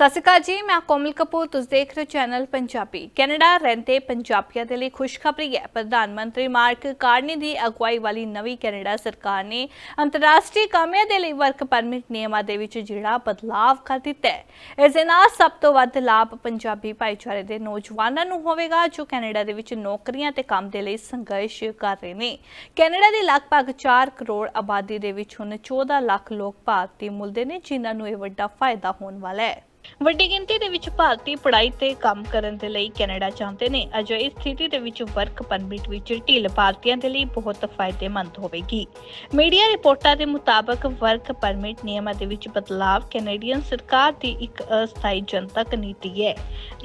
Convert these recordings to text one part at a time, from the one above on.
ਸਤਿ ਸ਼੍ਰੀ ਅਕਾਲ ਜੀ, ਮੈਂ ਕੋਮਲ ਕਪੂਰ, ਤੁਸੀਂ ਦੇਖ ਰਹੇ ਹੋ ਚੈਨਲ ਪੰਜਾਬੀ। ਕੈਨੇਡਾ ਰਹਿੰਦੇ ਪੰਜਾਬੀਆਂ ਦੇ ਲਈ ਖੁਸ਼ਖਬਰੀ ਹੈ। ਪ੍ਰਧਾਨ ਮੰਤਰੀ ਮਾਰਕ ਕਾਰਨੀ ਦੀ ਅਗਵਾਈ ਵਾਲੀ ਨਵੀਂ ਕੈਨੇਡਾ ਸਰਕਾਰ ਨੇ ਅੰਤਰਰਾਸ਼ਟਰੀ ਕਾਮਿਆਂ ਦੇ ਲਈ ਵਰਕ ਪਰਮਿਟ ਨਿਯਮਾਂ ਦੇ ਵਿੱਚ ਜਿਹੜਾ ਬਦਲਾਅ ਕਰ ਦਿੱਤਾ ਹੈ। ਇਸ ਦੇ ਨਾਲ ਸਭ ਤੋਂ ਵੱਧ ਲਾਭ ਪੰਜਾਬੀ ਭਾਈਚਾਰੇ ਦੇ ਨੌਜਵਾਨਾਂ ਨੂੰ ਹੋਵੇਗਾ, ਜੋ ਕੈਨੇਡਾ ਦੇ ਵਿੱਚ ਨੌਕਰੀਆਂ ਤੇ ਕੰਮ ਦੇ ਲਈ ਸੰਘਰਸ਼ ਕਰ ਰਹੇ ਨੇ। ਕੈਨੇਡਾ ਦੀ ਲਗਭਗ 4 ਕਰੋੜ ਆਬਾਦੀ ਦੇ ਵਿੱਚ ਹੁਣ 14 ਲੱਖ ਲੋਕ ਭਾਰਤੀ ਮੂਲ ਦੇ ਨੇ, ਜਿਨ੍ਹਾਂ ਨੂੰ ਇਹ ਵੱਡਾ ਫਾਇਦਾ ਹੋਣ ਵਾਲਾ ਹੈ। ਵੱਡੀ ਗਿਣਤੀ ਦੇ ਵਿੱਚ ਭਾਰਤੀ ਪੜ੍ਹਾਈ ਤੇ ਕੰਮ ਕਰਨ ਦੇ ਲਈ ਕੈਨੇਡਾ ਚਾਹੁੰਦੇ ਨੇ। ਅਜਿਹੀ ਸਥਿਤੀ ਦੇ ਵਿੱਚ ਵਰਕ ਪਰਮਿਟ ਵਿੱਚ ਢਿੱਲ ਭਾਰਤੀਆਂ ਦੇ ਲਈ ਬਹੁਤ ਫਾਇਦੇਮੰਦ ਹੋਵੇਗੀ। ਮੀਡੀਆ ਰਿਪੋਰਟਾਂ ਦੇ ਮੁਤਾਬਕ ਵਰਕ ਪਰਮਿਟ ਨਿਯਮਾਂ ਦੇ ਵਿੱਚ ਬਦਲਾਅ ਕੈਨੇਡੀਅਨ ਸਰਕਾਰ ਦੀ ਇੱਕ ਅਸਥਾਈ ਜਨਤਕ ਨੀਤੀ ਹੈ,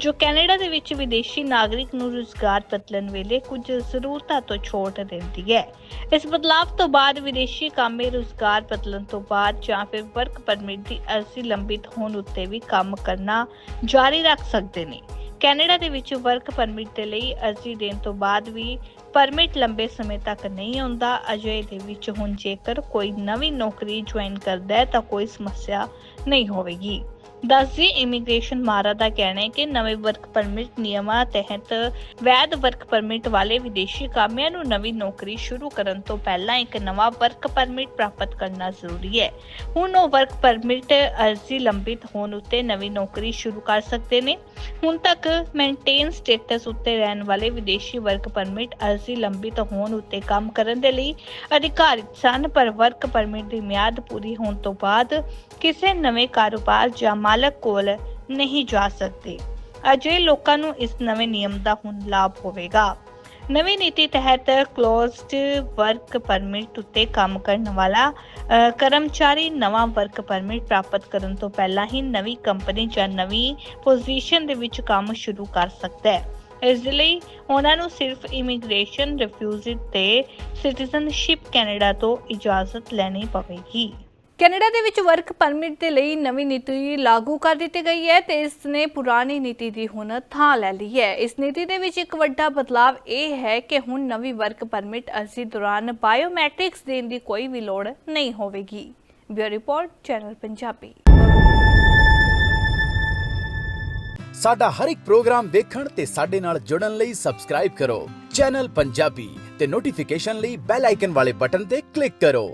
ਜੋ ਕੈਨੇਡਾ ਦੇ ਵਿੱਚ ਵਿਦੇਸ਼ੀ ਨਾਗਰਿਕ ਨੂੰ ਰੁਜ਼ਗਾਰ ਬਦਲਣ ਵੇਲੇ ਕੁਝ ਜ਼ਰੂਰਤਾਂ ਤੋਂ ਛੋਟ ਦਿੰਦੀ ਹੈ। ਇਸ ਬਦਲਾਅ ਤੋਂ ਬਾਅਦ ਵਿਦੇਸ਼ੀ ਕਾਮੇ ਰੁਜ਼ਗਾਰ ਬਦਲਣ ਤੋਂ ਬਾਅਦ ਜਾਂ ਫਿਰ ਵਰਕ ਪਰਮਿਟ ਦੀ ਅਰਜ਼ੀ ਲੰਬਿਤ ਹੋਣ ਉੱਤੇ ਵੀ ਕੰਮ ਕੰਮ ਕਰਨਾ ਜਾਰੀ ਰੱਖ ਸਕਦੇ ਨੇ। ਕੈਨੇਡਾ ਦੇ ਵਿੱਚ ਵਰਕ ਪਰਮਿਟ ਦੇ ਲਈ ਅਰਜ਼ੀ ਦੇਣ ਤੋਂ ਬਾਅਦ ਵੀ ਪਰਮਿਟ ਲੰਬੇ ਸਮੇਂ ਤੱਕ ਨਹੀਂ ਆਉਂਦਾ। ਅਜੇ ਦੇ ਵਿੱਚ ਹੁਣ ਜੇਕਰ ਕੋਈ ਨਵੀਂ ਨੌਕਰੀ ਜੁਆਇਨ ਕਰਦਾ ਹੈ ਤਾਂ ਕੋਈ ਸਮੱਸਿਆ ਨਹੀਂ ਹੋਵੇਗੀ। ਦੱਸਦੀ ਇਮੀਗ੍ਰੇਸ਼ਨ ਮਾਰਾ ਦਾ ਕਹਿਣਾ ਹੈ ਕਿ ਨਵੇਂ ਵਰਕ ਪਰਮਿਟ ਨਿਯਮਾਂ ਤਹਿਤ ਵੈਧ ਵਰਕ ਪਰਮਿਟ ਵਾਲੇ ਵਿਦੇਸ਼ੀ ਕਾਮਿਆਂ ਨੂੰ ਨਵੀਂ ਨੌਕਰੀ ਸ਼ੁਰੂ ਕਰਨ ਤੋਂ ਪਹਿਲਾਂ ਇੱਕ ਨਵਾਂ ਵਰਕ ਪਰਮਿਟ ਪ੍ਰਾਪਤ ਕਰਨਾ ਜ਼ਰੂਰੀ ਹੈ। ਹੁਣ ਉਹ ਵਰਕ ਪਰਮਿਟ ਅਰਜ਼ੀ ਲੰਬਿਤ ਹੋਣ ਉੱਤੇ ਨਵੀਂ ਨੌਕਰੀ ਸ਼ੁਰੂ ਕਰ ਸਕਦੇ ਨੇ। ਹੁਣ ਤੱਕ ਮੇਨਟੇਨ ਸਟੇਟਸ ਉੱਤੇ ਰਹਿਣ ਵਾਲੇ ਵਿਦੇਸ਼ੀ ਵਰਕ ਪਰਮਿਟ ਅਰਜ਼ੀ ਲੰਬਿਤ ਹੋਣ ਉੱਤੇ ਕੰਮ ਕਰਨ ਦੇ ਲਈ ਅਧਿਕਾਰਿਤ ਸਨ, ਪਰ ਵਰਕ ਪਰਮਿਟ ਦੀ ਮਿਆਦ ਪੂਰੀ ਹੋਣ ਤੋਂ ਬਾਅਦ ਕਿਸੇ ਨਵੇਂ ਕਾਰੋਬਾਰ ਜਾਂ ਮਾਲਕ ਕੋਲ ਨਹੀਂ ਜਾ ਸਕਦੇ। ਅਜਿਹੇ ਲੋਕਾਂ ਨੂੰ ਇਸ ਨਵੇਂ ਨਿਯਮ ਦਾ ਹੁਣ ਲਾਭ ਹੋਵੇਗਾ। ਨਵੀਂ ਨੀਤੀ ਤਹਿਤ ਕਲੋਜ਼ਡ ਵਰਕ ਪਰਮਿਟ ਉੱਤੇ ਕੰਮ ਕਰਨ ਵਾਲਾ ਕਰਮਚਾਰੀ ਨਵਾਂ ਵਰਕ ਪਰਮਿਟ ਪ੍ਰਾਪਤ ਕਰਨ ਤੋਂ ਪਹਿਲਾਂ ਹੀ ਨਵੀਂ ਕੰਪਨੀ ਜਾਂ ਨਵੀਂ ਪੋਜੀਸ਼ਨ ਦੇ ਵਿੱਚ ਕੰਮ ਸ਼ੁਰੂ ਕਰ ਸਕਦਾ ਹੈ। ਇਸ ਲਈ ਉਹਨਾਂ ਨੂੰ ਸਿਰਫ ਇਮੀਗ੍ਰੇਸ਼ਨ ਰਿਫਿਊਜ਼ਲ ਤੇ ਸਿਟੀਜ਼ਨਸ਼ਿਪ ਕੈਨੇਡਾ ਤੋਂ ਇਜਾਜ਼ਤ ਲੈਣੀ ਪਵੇਗੀ। ਕੈਨੇਡਾ ਦੇ ਵਿੱਚ ਵਰਕ ਪਰਮਿਟ ਦੇ ਲਈ ਨਵੀਂ ਨੀਤੀ ਲਾਗੂ ਕਰ ਦਿੱਤੀ ਗਈ ਹੈ ਤੇ ਇਸ ਨੇ ਪੁਰਾਣੀ ਨੀਤੀ ਦੀ ਹੁਣ ਥਾਂ ਲੈ ਲਈ ਹੈ। ਇਸ ਨੀਤੀ ਦੇ ਵਿੱਚ ਇੱਕ ਵੱਡਾ ਬਦਲਾਅ ਇਹ ਹੈ ਕਿ ਹੁਣ ਨਵੀਂ ਵਰਕ ਪਰਮਿਟ ਅਰਜ਼ੀ ਦੌਰਾਨ ਬਾਇਓਮੈਟ੍ਰਿਕਸ ਦੇਣ ਦੀ ਕੋਈ ਵੀ ਲੋੜ ਨਹੀਂ ਹੋਵੇਗੀ। Bureau report, channel Punjabi. ਸਾਡਾ ਹਰ ਇੱਕ ਪ੍ਰੋਗਰਾਮ ਦੇਖਣ ਤੇ ਸਾਡੇ ਨਾਲ ਜੁੜਨ ਲਈ ਸਬਸਕ੍ਰਾਈਬ ਕਰੋ। ਚੈਨਲ ਪੰਜਾਬੀ ਤੇ ਨੋਟੀਫਿਕੇਸ਼ਨ ਲਈ ਬੈਲ ਆਈਕਨ ਵਾਲੇ ਬਟਨ ਤੇ ਕਲਿੱਕ ਕਰੋ।